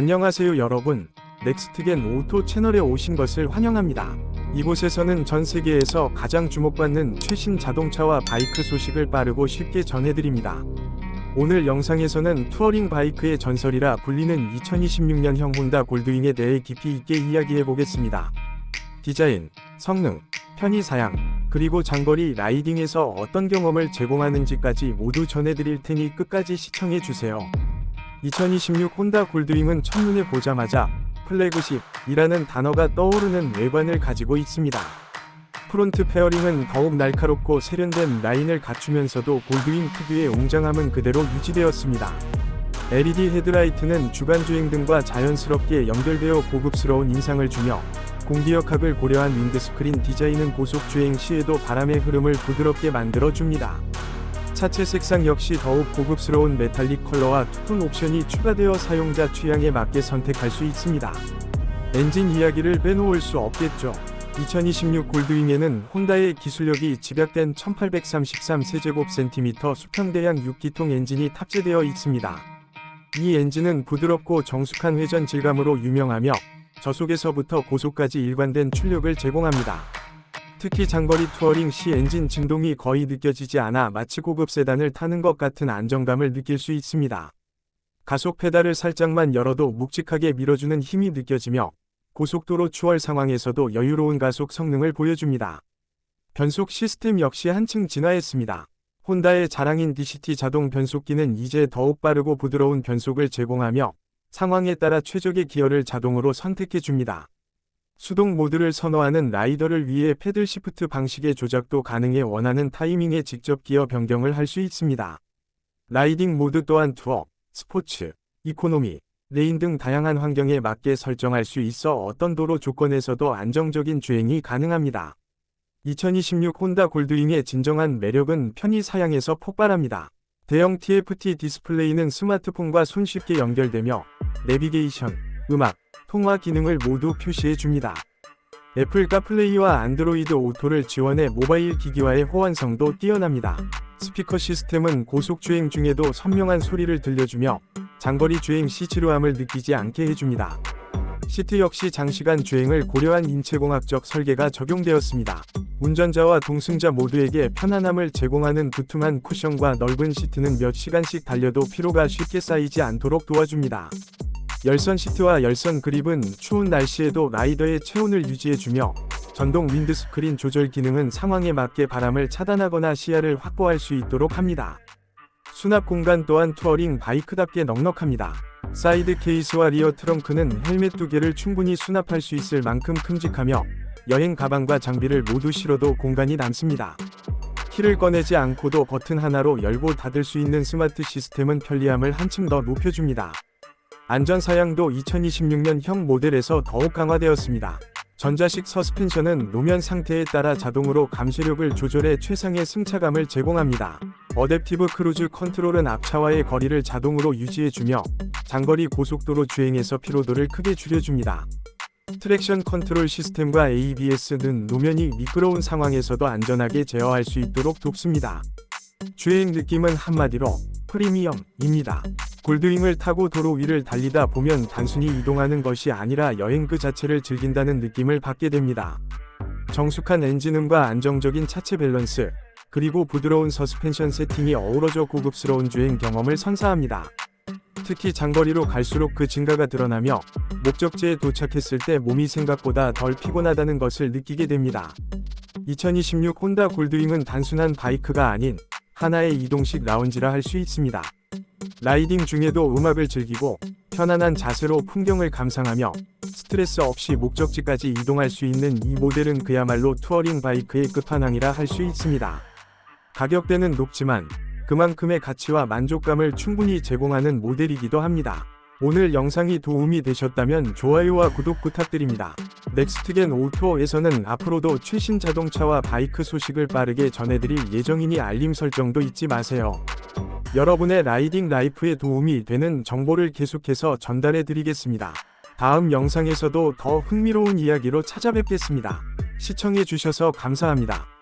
안녕하세요 여러분. 넥스트겐 오토 채널에 오신 것을 환영합니다. 이곳에서는 전 세계에서 가장 주목받는 최신 자동차와 바이크 소식을 빠르고 쉽게 전해드립니다. 오늘 영상에서는 투어링 바이크의 전설이라 불리는 2026년형 혼다 골드윙에 대해 깊이 있게 이야기해 보겠습니다. 디자인, 성능, 편의 사양, 그리고 장거리 라이딩에서 어떤 경험을 제공하는지까지 모두 전해드릴 테니 끝까지 시청해 주세요. 2026 혼다 골드윙은 첫눈에 보자마자 플래그십이라는 단어가 떠오르는 외관을 가지고 있습니다. 프론트 페어링은 더욱 날카롭고 세련된 라인을 갖추면서도 골드윙 특유의 웅장함은 그대로 유지되었습니다. LED 헤드라이트는 주간 주행 등과 자연스럽게 연결되어 고급스러운 인상을 주며 공기역학을 고려한 윈드스크린 디자인은 고속 주행 시에도 바람의 흐름을 부드럽게 만들어줍니다. 차체 색상 역시 더욱 고급스러운 메탈릭 컬러와 투톤 옵션이 추가되어 사용자 취향에 맞게 선택할 수 있습니다. 엔진 이야기를 빼놓을 수 없겠죠. 2026 골드윙에는 혼다의 기술력이 집약된 1833 세제곱센티미터 수평대양 6기통 엔진이 탑재되어 있습니다. 이 엔진은 부드럽고 정숙한 회전 질감으로 유명하며 저속에서부터 고속까지 일관된 출력을 제공합니다. 특히 장거리 투어링 시 엔진 진동이 거의 느껴지지 않아 마치 고급 세단을 타는 것 같은 안정감을 느낄 수 있습니다. 가속 페달을 살짝만 열어도 묵직하게 밀어주는 힘이 느껴지며 고속도로 추월 상황에서도 여유로운 가속 성능을 보여줍니다. 변속 시스템 역시 한층 진화했습니다. 혼다의 자랑인 DCT 자동 변속기는 이제 더욱 빠르고 부드러운 변속을 제공하며 상황에 따라 최적의 기어를 자동으로 선택해 줍니다. 수동 모드를 선호하는 라이더를 위해 패들 시프트 방식의 조작도 가능해 원하는 타이밍에 직접 기어 변경을 할 수 있습니다. 라이딩 모드 또한 투어, 스포츠, 이코노미, 레인 등 다양한 환경에 맞게 설정할 수 있어 어떤 도로 조건에서도 안정적인 주행이 가능합니다. 2026 혼다 골드윙의 진정한 매력은 편의 사양에서 폭발합니다. 대형 TFT 디스플레이는 스마트폰과 손쉽게 연결되며 내비게이션, 음악, 통화 기능을 모두 표시해 줍니다. 애플 카플레이와 안드로이드 오토를 지원해 모바일 기기와의 호환성도 뛰어납니다. 스피커 시스템은 고속 주행 중에도 선명한 소리를 들려주며 장거리 주행 시 지루함을 느끼지 않게 해줍니다. 시트 역시 장시간 주행을 고려한 인체공학적 설계가 적용되었습니다. 운전자와 동승자 모두에게 편안함을 제공하는 두툼한 쿠션과 넓은 시트는 몇 시간씩 달려도 피로가 쉽게 쌓이지 않도록 도와줍니다. 열선 시트와 열선 그립은 추운 날씨에도 라이더의 체온을 유지해주며 전동 윈드스크린 조절 기능은 상황에 맞게 바람을 차단하거나 시야를 확보할 수 있도록 합니다. 수납 공간 또한 투어링 바이크답게 넉넉합니다. 사이드 케이스와 리어 트렁크는 헬멧 두 개를 충분히 수납할 수 있을 만큼 큼직하며 여행 가방과 장비를 모두 실어도 공간이 남습니다. 키를 꺼내지 않고도 버튼 하나로 열고 닫을 수 있는 스마트 시스템은 편리함을 한층 더 높여줍니다. 안전 사양도 2026년형 모델에서 더욱 강화되었습니다. 전자식 서스펜션은 노면 상태에 따라 자동으로 감시력을 조절해 최상의 승차감을 제공합니다. 어댑티브 크루즈 컨트롤은 앞차와의 거리를 자동으로 유지해주며 장거리 고속도로 주행에서 피로도를 크게 줄여줍니다. 트랙션 컨트롤 시스템과 ABS는 노면이 미끄러운 상황에서도 안전하게 제어할 수 있도록 돕습니다. 주행 느낌은 한마디로 프리미엄입니다. 골드윙을 타고 도로 위를 달리다 보면 단순히 이동하는 것이 아니라 여행 그 자체를 즐긴다는 느낌을 받게 됩니다. 정숙한 엔진음과 안정적인 차체 밸런스, 그리고 부드러운 서스펜션 세팅이 어우러져 고급스러운 주행 경험을 선사합니다. 특히 장거리로 갈수록 그 증가가 드러나며 목적지에 도착했을 때 몸이 생각보다 덜 피곤하다는 것을 느끼게 됩니다. 2026 혼다 골드윙은 단순한 바이크가 아닌 하나의 이동식 라운지라 할 수 있습니다. 라이딩 중에도 음악을 즐기고 편안한 자세로 풍경을 감상하며 스트레스 없이 목적지까지 이동할 수 있는 이 모델은 그야말로 투어링 바이크의 끝판왕이라 할 수 있습니다. 가격대는 높지만 그만큼의 가치와 만족감을 충분히 제공하는 모델이기도 합니다. 오늘 영상이 도움이 되셨다면 좋아요와 구독 부탁드립니다. 넥스트겐 오토에서는 앞으로도 최신 자동차와 바이크 소식을 빠르게 전해드릴 예정이니 알림 설정도 잊지 마세요. 여러분의 라이딩 라이프에 도움이 되는 정보를 계속해서 전달해 드리겠습니다. 다음 영상에서도 더 흥미로운 이야기로 찾아뵙겠습니다. 시청해 주셔서 감사합니다.